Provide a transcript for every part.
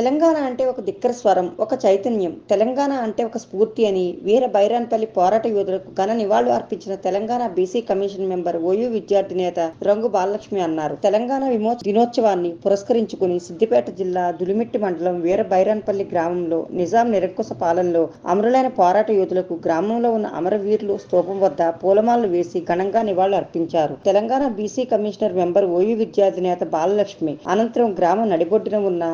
తెలంగాణ అంటే ఒక దిక్కర స్వరం ఒక చైతన్యం. తెలంగాణ అంటే ఒక స్ఫూర్తి అని వీర బైరాన్పల్లి పోరాట యోధులకు ఘన నివాళులు అర్పించిన Telangana BC commission member OU విద్యార్థి నేత రంగు బాలలక్ష్మి అన్నారు. తెలంగాణ విమో దినోత్సవాన్ని పురస్కరించుకుని సిద్దిపేట జిల్లా దులిమిట్టి మండలం వీర బైరాన్పల్లి గ్రామంలో నిజాం నిరంకుశ పాలనలో అమరులైన పోరాట యోధులకు గ్రామంలో ఉన్న అమరవీరులు స్తూపం వద్ద పూలమాలలు వేసి ఘనంగా నివాళులు అర్పించారు. Telangana BC commissioner member OU విద్యార్థి నేత బాలలక్ష్మి అనంతరం గ్రామం నడిబొడ్డున ఉన్న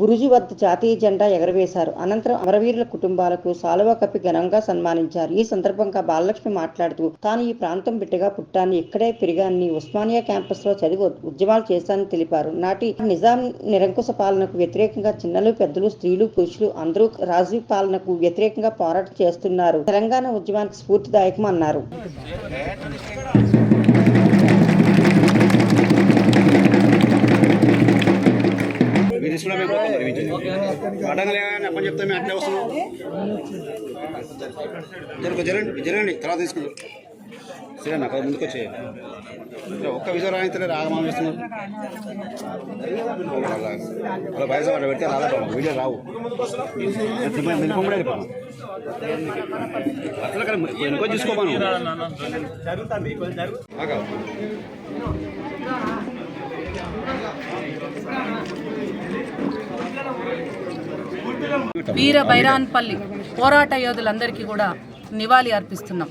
బురుజు వద్ద జాతీయ జెండా ఎగరవేశారు. అనంతరం అమరవీరుల కుటుంబాలకు సాలువ కప్పి ఘనంగా సన్మానించారు. ఈ సందర్భంగా బాలలక్ష్మి మాట్లాడుతూ తాను ఈ ప్రాంతం బిడ్డగా పుట్టాన్ని ఇక్కడే పెరిగాన్ని ఉస్మానియా క్యాంపస్లో చదివి ఉద్యమాలు చేశానని తెలిపారు. నాటి నిజాం నిరంకుశ పాలనకు వ్యతిరేకంగా చిన్నలు పెద్దలు స్త్రీలు పురుషులు అందరూ రాజీవ్ పాలనకు వ్యతిరేకంగా పోరాటం చేస్తున్నారు. తెలంగాణ ఉద్యమానికి స్ఫూర్తిదాయకం అన్నారు. తీసుకున్నా మేము పోతాం. అడగలే అప్పని చెప్తే మేము అట్లే వస్తున్నాం. జరుగు జరగండి జరగండి తర్వాత తీసుకుంటాం సరే నాకు అది ముందుకు ఇలా ఒక్క విజయం రాయితే రాగమామ చేస్తున్నారు. అలా బయట అట్లా పెడితే పాపం వీడియో రావు. వెళ్ళిపోయి అట్లా కదా వెనుకో చూసుకోమను. వీర బైరాన్పల్లి పోరాట యోధులందరికీ కూడా నివాళి అర్పిస్తున్నాం.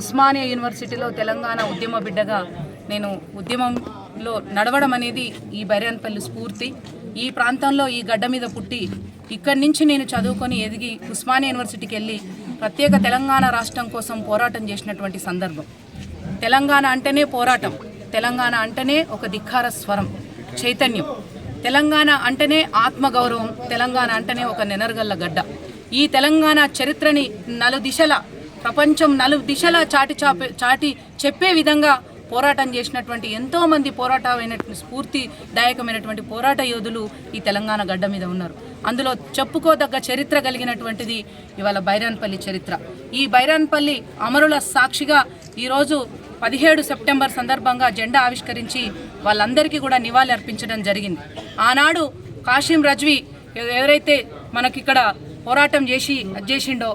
ఉస్మానియా యూనివర్సిటీలో తెలంగాణ ఉద్యమ బిడ్డగా నేను ఉద్యమంలో నడవడం అనేది ఈ బైరాన్పల్లి స్ఫూర్తి. ఈ ప్రాంతంలో ఈ గడ్డ మీద పుట్టి ఇక్కడి నుంచి నేను చదువుకొని ఎదిగి ఉస్మానియా యూనివర్సిటీకి వెళ్ళి ప్రత్యేక తెలంగాణ రాష్ట్రం కోసం పోరాటం చేసినటువంటి సందర్భం. తెలంగాణ అంటేనే పోరాటం. తెలంగాణ అంటేనే ఒక ధిక్కార స్వరం చైతన్యం. తెలంగాణ అంటేనే ఆత్మగౌరవం తెలంగాణ అంటేనే ఒక నెనర్గల్ల గడ్డ. ఈ తెలంగాణ చరిత్రని నలు దిశల ప్రపంచం నలు దిశల చాటి చాపే చాటి చెప్పే విధంగా పోరాటం చేసినటువంటి ఎంతోమంది పోరాటమైనటువంటి స్ఫూర్తిదాయకమైనటువంటి పోరాట యోధులు ఈ తెలంగాణ గడ్డ మీద ఉన్నారు. అందులో చెప్పుకోదగ్గ చరిత్ర కలిగినటువంటిది ఇవాళ బైరాన్పల్లి చరిత్ర. ఈ బైరాన్పల్లి అమరుల సాక్షిగా ఈరోజు పదిహేడు సెప్టెంబర్ సందర్భంగా జెండా ఆవిష్కరించి వాళ్ళందరికీ కూడా నివాళి అర్పించడం జరిగింది. ఆనాడు కాశీం రజ్వి ఎవరైతే మనకిక్కడ పోరాటం చేసి చేసిండో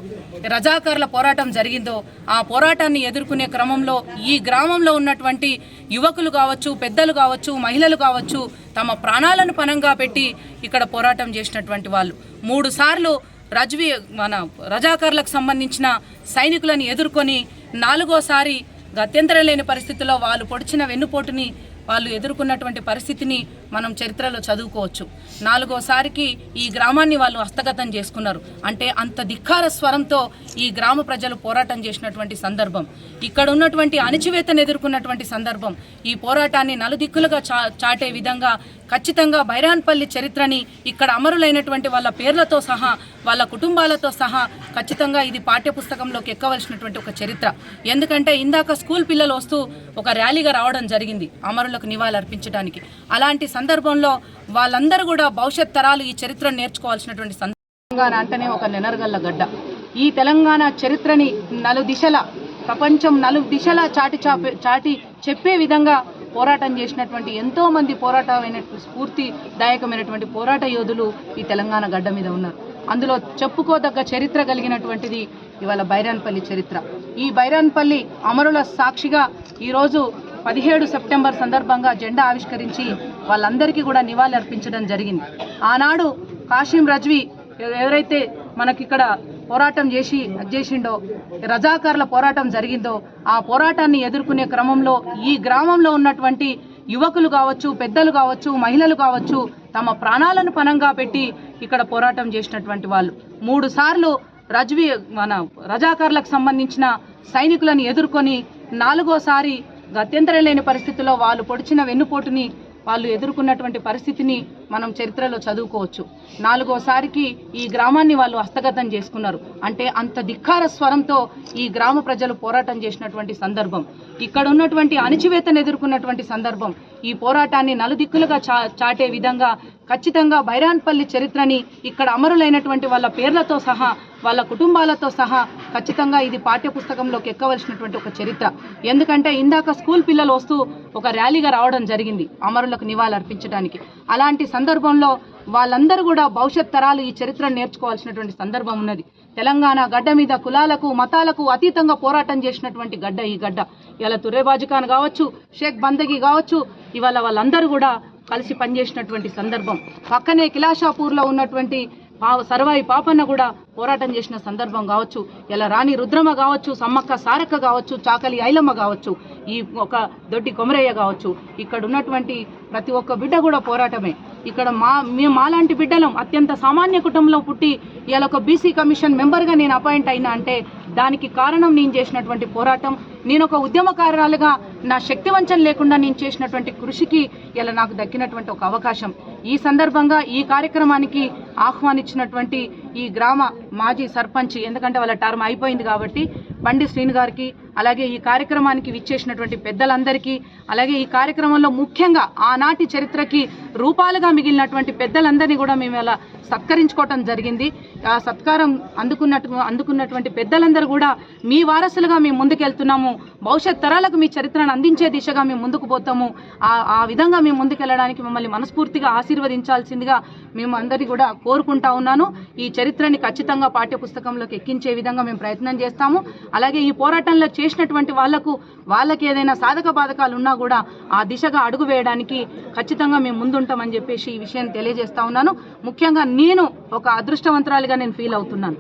రజాకారుల పోరాటం జరిగిందో ఆ పోరాటాన్ని ఎదుర్కొనే క్రమంలో ఈ గ్రామంలో ఉన్నటువంటి యువకులు కావచ్చు పెద్దలు కావచ్చు మహిళలు కావచ్చు తమ ప్రాణాలను పణంగా పెట్టి ఇక్కడ పోరాటం చేసినటువంటి వాళ్ళు. మూడు సార్లు రజ్వి మన రజాకారులకు సంబంధించిన సైనికులను ఎదుర్కొని నాలుగోసారి గత్యంతరం లేని పరిస్థితుల్లో వాళ్ళు పొడిచిన వెన్నుపోటుని వాళ్ళు ఎదుర్కొన్నటువంటి పరిస్థితిని మనం చరిత్రలో చదువుకోవచ్చు. నాలుగోసారికి ఈ గ్రామాన్ని వాళ్ళు హస్తగతం చేసుకున్నారు. అంటే అంత ధిక్కార స్వరంతో ఈ గ్రామ ప్రజలు పోరాటం చేసినటువంటి సందర్భం. ఇక్కడ ఉన్నటువంటి అణిచివేతను ఎదుర్కొన్నటువంటి సందర్భం. ఈ పోరాటాన్ని నలుదిక్కులుగా చా చాటే విధంగా ఖచ్చితంగా బైరాన్పల్లి చరిత్రని ఇక్కడ అమరులైనటువంటి వాళ్ళ పేర్లతో సహా వాళ్ళ కుటుంబాలతో సహా ఖచ్చితంగా ఇది పాఠ్యపుస్తకంలోకి ఎక్కవలసినటువంటి ఒక చరిత్ర. ఎందుకంటే ఇందాక స్కూల్ పిల్లలు వస్తూ ఒక ర్యాలీగా రావడం జరిగింది అమరులకు నివాళులర్పించడానికి. అలాంటి సందర్భంలో వాళ్ళందరూ కూడా భవిష్యత్ తరాలు ఈ చరిత్రను నేర్చుకోవాల్సినటువంటి సందర్భం తెలంగాణ అంటేనే ఒక నెనర్గల్ల గడ్డ. ఈ తెలంగాణ చరిత్రని నలు దిశల ప్రపంచం నలు దిశల చాటి చాపే చాటి చెప్పే విధంగా పోరాటం చేసినటువంటి ఎంతో మంది పోరాటమైనటువంటి స్ఫూర్తిదాయకమైనటువంటి పోరాట యోధులు ఈ తెలంగాణ గడ్డ మీద ఉన్నారు. అందులో చెప్పుకోదగ్గ చరిత్ర కలిగినటువంటిది ఇవాళ బైరాన్పల్లి చరిత్ర. ఈ బైరాన్పల్లి అమరుల సాక్షిగా ఈరోజు పదిహేడు సెప్టెంబర్ సందర్భంగా జెండా ఆవిష్కరించి వాళ్ళందరికీ కూడా నివాళి అర్పించడం జరిగింది. ఆనాడు కాశీం రజ్వీ ఎవ- ఎవరైతే మనకిక్కడ పోరాటం చేసి చేసిండో రజాకారుల పోరాటం జరిగిందో ఆ పోరాటాన్ని ఎదుర్కొనే క్రమంలో ఈ గ్రామంలో ఉన్నటువంటి యువకులు కావచ్చు పెద్దలు కావచ్చు మహిళలు కావచ్చు తమ ప్రాణాలను పణంగా పెట్టి ఇక్కడ పోరాటం చేసినటువంటి వాళ్ళు. మూడు సార్లు రజ్వీ మన రజాకారులకు సంబంధించిన సైనికులను ఎదుర్కొని నాలుగోసారి గత్యంతరం లేని పరిస్థితుల్లో వాళ్ళు పొడిచిన వెన్నుపోటుని వాళ్ళు ఎదుర్కొన్నటువంటి పరిస్థితిని మనం చరిత్రలో చదువుకోవచ్చు. నాలుగోసారికి ఈ గ్రామాన్ని వాళ్ళు హస్తగతం చేసుకున్నారు. అంటే అంత ధిక్కార స్వరంతో ఈ గ్రామ ప్రజలు పోరాటం చేసినటువంటి సందర్భం. ఇక్కడ ఉన్నటువంటి అణిచివేతను ఎదుర్కొన్నటువంటి సందర్భం. ఈ పోరాటాన్ని నలుదిక్కులుగా చా చాటే విధంగా ఖచ్చితంగా బైరాన్పల్లి చరిత్రని ఇక్కడ అమరులైనటువంటి వాళ్ళ పేర్లతో సహా వాళ్ళ కుటుంబాలతో సహా ఖచ్చితంగా ఇది పాఠ్యపుస్తకంలోకి ఎక్కవలసినటువంటి ఒక చరిత్ర. ఎందుకంటే ఇందాక స్కూల్ పిల్లలు వస్తూ ఒక ర్యాలీగా రావడం జరిగింది అమరులకు నివాళులర్పించడానికి అలాంటి సందర్భంలో వాళ్ళందరూ కూడా భవిష్యత్ తరాలు ఈ చరిత్రను నేర్చుకోవాల్సినటువంటి సందర్భం ఉన్నది. తెలంగాణ గడ్డ మీద కులాలకు మతాలకు అతీతంగా పోరాటం చేసినటువంటి గడ్డ ఈ గడ్డ. ఇలా తుర్రేబాజు ఖాన్ కావచ్చు షేక్ బందగి కావచ్చు ఇవాళ వాళ్ళందరూ కూడా కలిసి పనిచేసినటువంటి సందర్భం. పక్కనే కిలాషాపూర్లో ఉన్నటువంటి సర్వాయి పాపన్న కూడా పోరాటం చేసిన సందర్భం కావచ్చు ఇలా రాణి రుద్రమ కావచ్చు సమ్మక్క సారక్క కావచ్చు చాకలి ఐలమ్మ కావచ్చు ఈ ఒక దొడ్డి కొమరయ్య కావచ్చు ఇక్కడ ఉన్నటువంటి ప్రతి ఒక్క బిడ్డ కూడా పోరాటమే. ఇక్కడ మా మేము మాలాంటి బిడ్డలం అత్యంత సామాన్య కుటుంబంలో పుట్టి ఇలా ఒక బీసీ కమిషన్ మెంబర్గా నేను అపాయింట్ అయినా అంటే దానికి కారణం నేను చేసినటువంటి పోరాటం నేను ఒక ఉద్యమకారాలుగా నా శక్తి వంచన లేకుండా నేను చేసినటువంటి కృషికి ఇలా నాకు దక్కినటువంటి ఒక అవకాశం. ఈ సందర్భంగా ఈ కార్యక్రమానికి ఆహ్వానించినటువంటి ఈ గ్రామ మాజీ సర్పంచ్ ఎందుకంటే వాళ్ళ టర్మ్ అయిపోయింది కాబట్టి బండి శ్రీను గారికి అలాగే ఈ కార్యక్రమానికి విచ్చేసినటువంటి పెద్దలందరికీ అలాగే ఈ కార్యక్రమంలో ముఖ్యంగా ఆనాటి చరిత్రకి రూపాలుగా మిగిలినటువంటి పెద్దలందరినీ కూడా మేము ఇలా సత్కరించుకోవటం జరిగింది. ఆ సత్కారం అందుకున్నట్టు అందుకున్నటువంటి పెద్దలందరూ కూడా మీ వారసులుగా మేము ముందుకెళ్తున్నాము. భవిష్యత్ తరాలకు మీ చరిత్రను అందించే దిశగా మేము ముందుకు పోతాము. ఆ ఆ విధంగా మేము ముందుకెళ్ళడానికి మమ్మల్ని మనస్ఫూర్తిగా ఆశీర్వదించాల్సిందిగా మేము అందరినీ కూడా కోరుకుంటా ఉన్నాను. ఈ చరిత్రని ఖచ్చితంగా పాఠ్యపుస్తకంలోకి ఎక్కించే విధంగా మేము ప్రయత్నం చేస్తాము. అలాగే ఈ పోరాటంలో చే చేసినటువంటి వాళ్ళకు వాళ్ళకి ఏదైనా సాధక బాధకాలు ఉన్నా కూడా ఆ దిశగా అడుగు వేయడానికి ఖచ్చితంగా మేము ముందుంటామని చెప్పేసి ఈ విషయాన్ని తెలియజేస్తా ఉన్నాను. ముఖ్యంగా నేను ఒక అదృష్టవంతురాలిగా నేను ఫీల్ అవుతున్నాను.